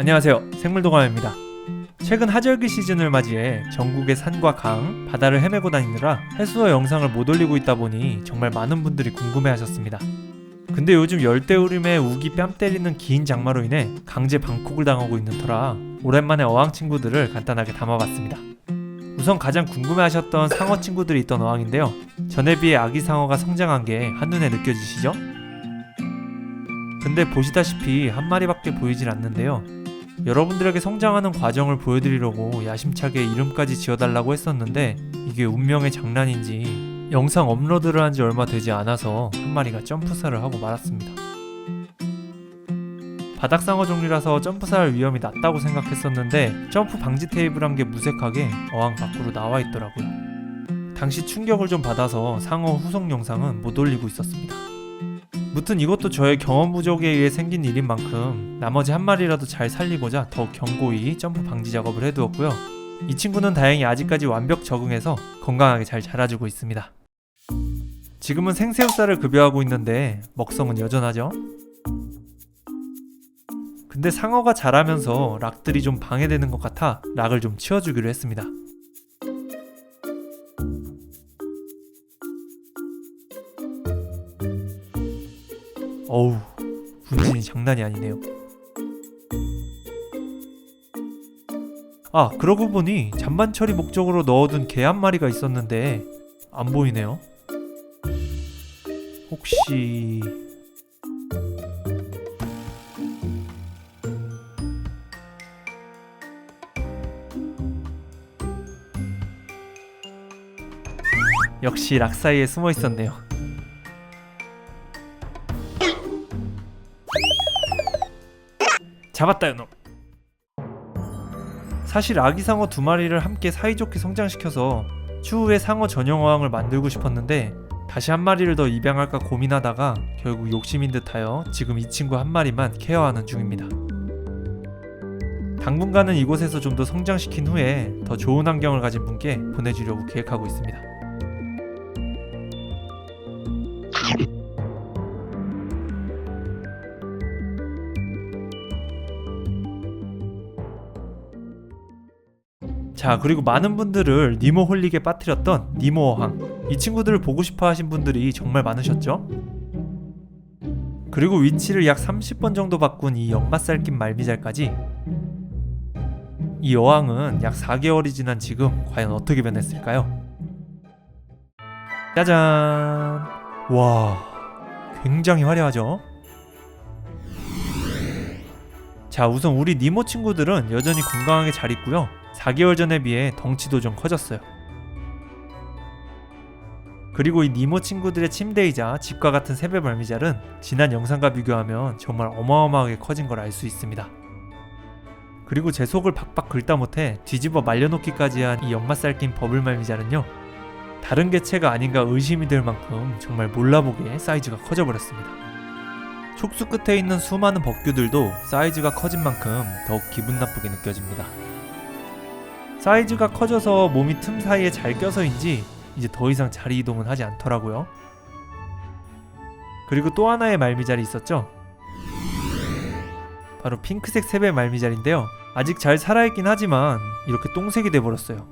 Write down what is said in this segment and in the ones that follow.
안녕하세요. 생물도감입니다. 최근 하절기 시즌을 맞이해 전국의 산과 강, 바다를 헤매고 다니느라 해수어 영상을 못 올리고 있다 보니 정말 많은 분들이 궁금해 하셨습니다. 근데 요즘 열대우림의 우기 뺨 때리는 긴 장마로 인해 강제 방콕을 당하고 있는 터라 오랜만에 어항 친구들을 간단하게 담아봤습니다. 우선 가장 궁금해하셨던 상어 친구들이 있던 어항인데요. 전에 비해 아기 상어가 성장한 게 한눈에 느껴지시죠? 근데 보시다시피 한 마리밖에 보이질 않는데요. 여러분들에게 성장하는 과정을 보여드리려고 야심차게 이름까지 지어달라고 했었는데 이게 운명의 장난인지 영상 업로드를 한 지 얼마 되지 않아서 한 마리가 점프사를 하고 말았습니다. 바닥상어 종류라서 점프사할 위험이 낮다고 생각했었는데 점프 방지 테이블 한 게 무색하게 어항 밖으로 나와 있더라고요. 당시 충격을 좀 받아서 상어 후속 영상은 못 올리고 있었습니다. 무튼 이것도 저의 경험 부족에 의해 생긴 일인 만큼 나머지 한 마리라도 잘 살리고자 더 견고히 점프 방지 작업을 해두었고요. 이 친구는 다행히 아직까지 완벽 적응해서 건강하게 잘 자라주고 있습니다. 지금은 생새우살을 급여하고 있는데 먹성은 여전하죠. 근데 상어가 자라면서 락들이 좀 방해되는 것 같아 락을 좀 치워주기로 했습니다. 어우, 분진이 장난이 아니네요. 아, 그러고 보니 잔반 처리 목적으로 넣어둔 개 한 마리가 있었는데 안 보이네요. 혹시 역시 락 사이에 숨어 있었네요. 잡았다 요놈 사실 아기 상어 두 마리를 함께 사이좋게 성장시켜서 추후에 상어 전용 어항을 만들고 싶었는데 다시 한 마리를 더 입양할까 고민하다가 결국 욕심인 듯하여 지금 이 친구 한 마리만 케어하는 중입니다. 당분간은 이곳에서 좀 더 성장시킨 후에 더 좋은 환경을 가진 분께 보내주려고 계획하고 있습니다. 자 그리고 많은 분들을 니모 홀릭에 빠뜨렸던 니모 어항 이 친구들을 보고 싶어 하신 분들이 정말 많으셨죠? 그리고 위치를 약 30번 정도 바꾼 이 역맛살 낀 말미잘까지 이 어항은 약 4개월이 지난 지금 과연 어떻게 변했을까요? 짜잔 와 굉장히 화려하죠? 자 우선 우리 니모 친구들은 여전히 건강하게 잘 있고요 4개월 전에 비해 덩치도 좀 커졌어요. 그리고 이 니모 친구들의 침대이자 집과 같은 세배 발미잘은 지난 영상과 비교하면 정말 어마어마하게 커진 걸 알 수 있습니다. 그리고 제 속을 박박 긁다 못해 뒤집어 말려놓기까지 한 이 역맛 살낀 버블 말미잘은요 다른 개체가 아닌가 의심이 될 만큼 정말 몰라보게 사이즈가 커져버렸습니다. 촉수 끝에 있는 수많은 법규들도 사이즈가 커진 만큼 더욱 기분 나쁘게 느껴집니다. 사이즈가 커져서 몸이 틈 사이에 잘 껴서인지 이제 더 이상 자리 이동은 하지 않더라고요. 그리고 또 하나의 말미잘이 있었죠. 바로 핑크색 세배 말미잘인데요. 아직 잘 살아있긴 하지만 이렇게 똥색이 돼버렸어요.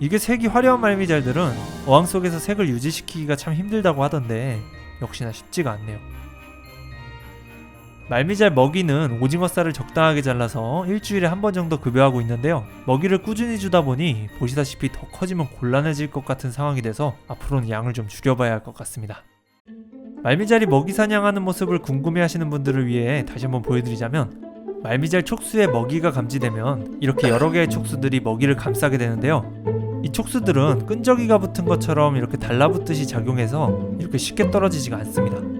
이게 색이 화려한 말미잘들은 어항 속에서 색을 유지시키기가 참 힘들다고 하던데 역시나 쉽지가 않네요. 말미잘 먹이는 오징어 쌀을 적당하게 잘라서 일주일에 한 번 정도 급여하고 있는데요. 먹이를 꾸준히 주다 보니 보시다시피 더 커지면 곤란해질 것 같은 상황이 돼서 앞으로는 양을 좀 줄여봐야 할 것 같습니다. 말미잘이 먹이 사냥하는 모습을 궁금해하시는 분들을 위해 다시 한번 보여드리자면 말미잘 촉수에 먹이가 감지되면 이렇게 여러 개의 촉수들이 먹이를 감싸게 되는데요. 이 촉수들은 끈적이가 붙은 것처럼 이렇게 달라붙듯이 작용해서 이렇게 쉽게 떨어지지가 않습니다.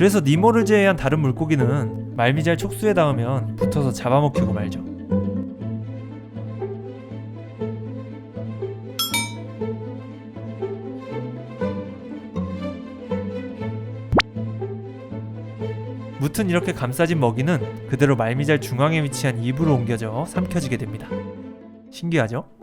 그래서 니모를 제외한 다른 물고기는 말미잘 촉수에 닿으면 붙어서 잡아먹히고 말죠. 무튼 이렇게 감싸진 먹이는 그대로 말미잘 중앙에 위치한 입으로 옮겨져 삼켜지게 됩니다. 신기하죠?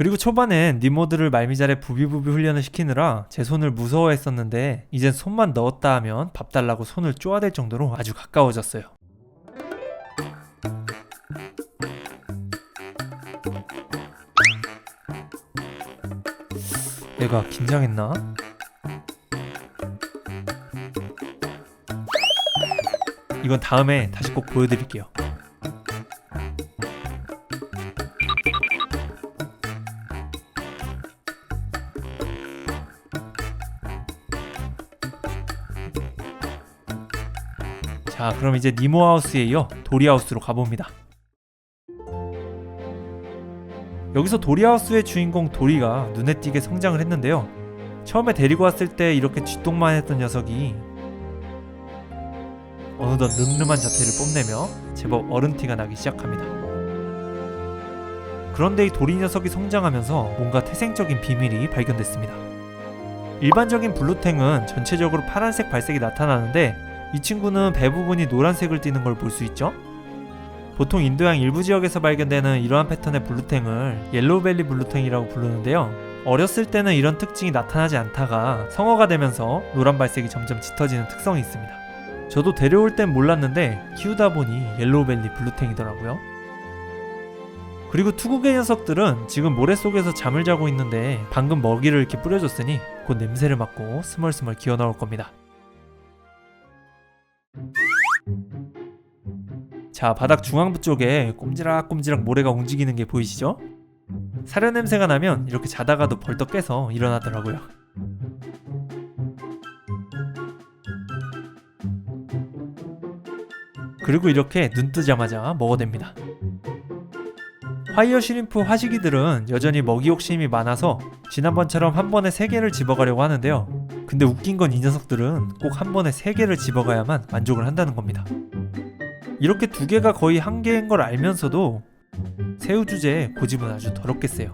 그리고 초반엔 니모들을 말미잘에 부비부비 훈련을 시키느라 제 손을 무서워했었는데 이젠 손만 넣었다 하면 밥 달라고 손을 쪼아댈 정도로 아주 가까워졌어요. 내가 긴장했나? 이건 다음에 다시 꼭 보여드릴게요. 자, 그럼 이제 니모하우스에 이어 도리하우스로 가봅니다. 여기서 도리하우스의 주인공 도리가 눈에 띄게 성장을 했는데요. 처음에 데리고 왔을 때 이렇게 쥐똥만 했던 녀석이 어느덧 늠름한 자태를 뽐내며 제법 어른티가 나기 시작합니다. 그런데 이 도리 녀석이 성장하면서 뭔가 태생적인 비밀이 발견됐습니다. 일반적인 블루탱은 전체적으로 파란색 발색이 나타나는데 이 친구는 배 부분이 노란색을 띠는 걸 볼 수 있죠? 보통 인도양 일부 지역에서 발견되는 이러한 패턴의 블루탱을 옐로우벨리 블루탱이라고 부르는데요. 어렸을 때는 이런 특징이 나타나지 않다가 성어가 되면서 노란 발색이 점점 짙어지는 특성이 있습니다. 저도 데려올 땐 몰랐는데 키우다 보니 옐로우벨리 블루탱이더라고요. 그리고 투구개 녀석들은 지금 모래 속에서 잠을 자고 있는데 방금 먹이를 이렇게 뿌려줬으니 곧 냄새를 맡고 스멀스멀 기어 나올 겁니다. 자, 바닥 중앙부 쪽에 꼼지락꼼지락 모래가 움직이는 게 보이시죠? 사료 냄새가 나면 이렇게 자다가도 벌떡 깨서 일어나더라고요. 그리고 이렇게 눈 뜨자마자 먹어댑니다. 화이어 시림프 화시기들은 여전히 먹이 욕심이 많아서 지난번처럼 한 번에 세 개를 집어가려고 하는데요. 근데 웃긴 건 이 녀석들은 꼭 한 번에 세 개를 집어가야만 만족을 한다는 겁니다. 이렇게 두 개가 거의 한 개인 걸 알면서도 새우 주제에 고집은 아주 더럽게 세요.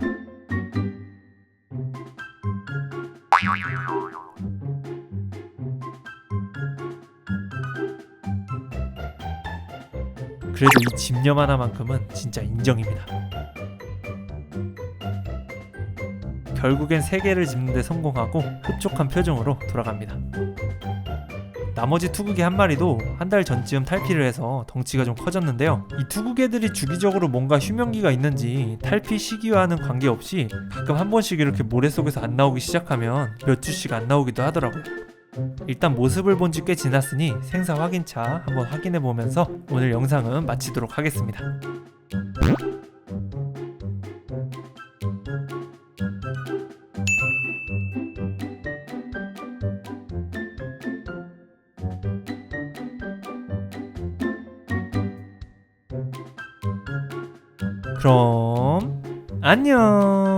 그래도 이 집념 하나만큼은 진짜 인정입니다. 결국엔 세 개를 집는데 성공하고 흡족한 표정으로 돌아갑니다. 나머지 투구개 한 마리도 한 달 전쯤 탈피를 해서 덩치가 좀 커졌는데요. 이 투구개들이 주기적으로 뭔가 휴면기가 있는지 탈피 시기와는 관계없이 가끔 한 번씩 이렇게 모래 속에서 안 나오기 시작하면 몇 주씩 안 나오기도 하더라고요. 일단 모습을 본 지 꽤 지났으니 생사 확인차 한번 확인해 보면서 오늘 영상은 마치도록 하겠습니다. 그럼 안녕.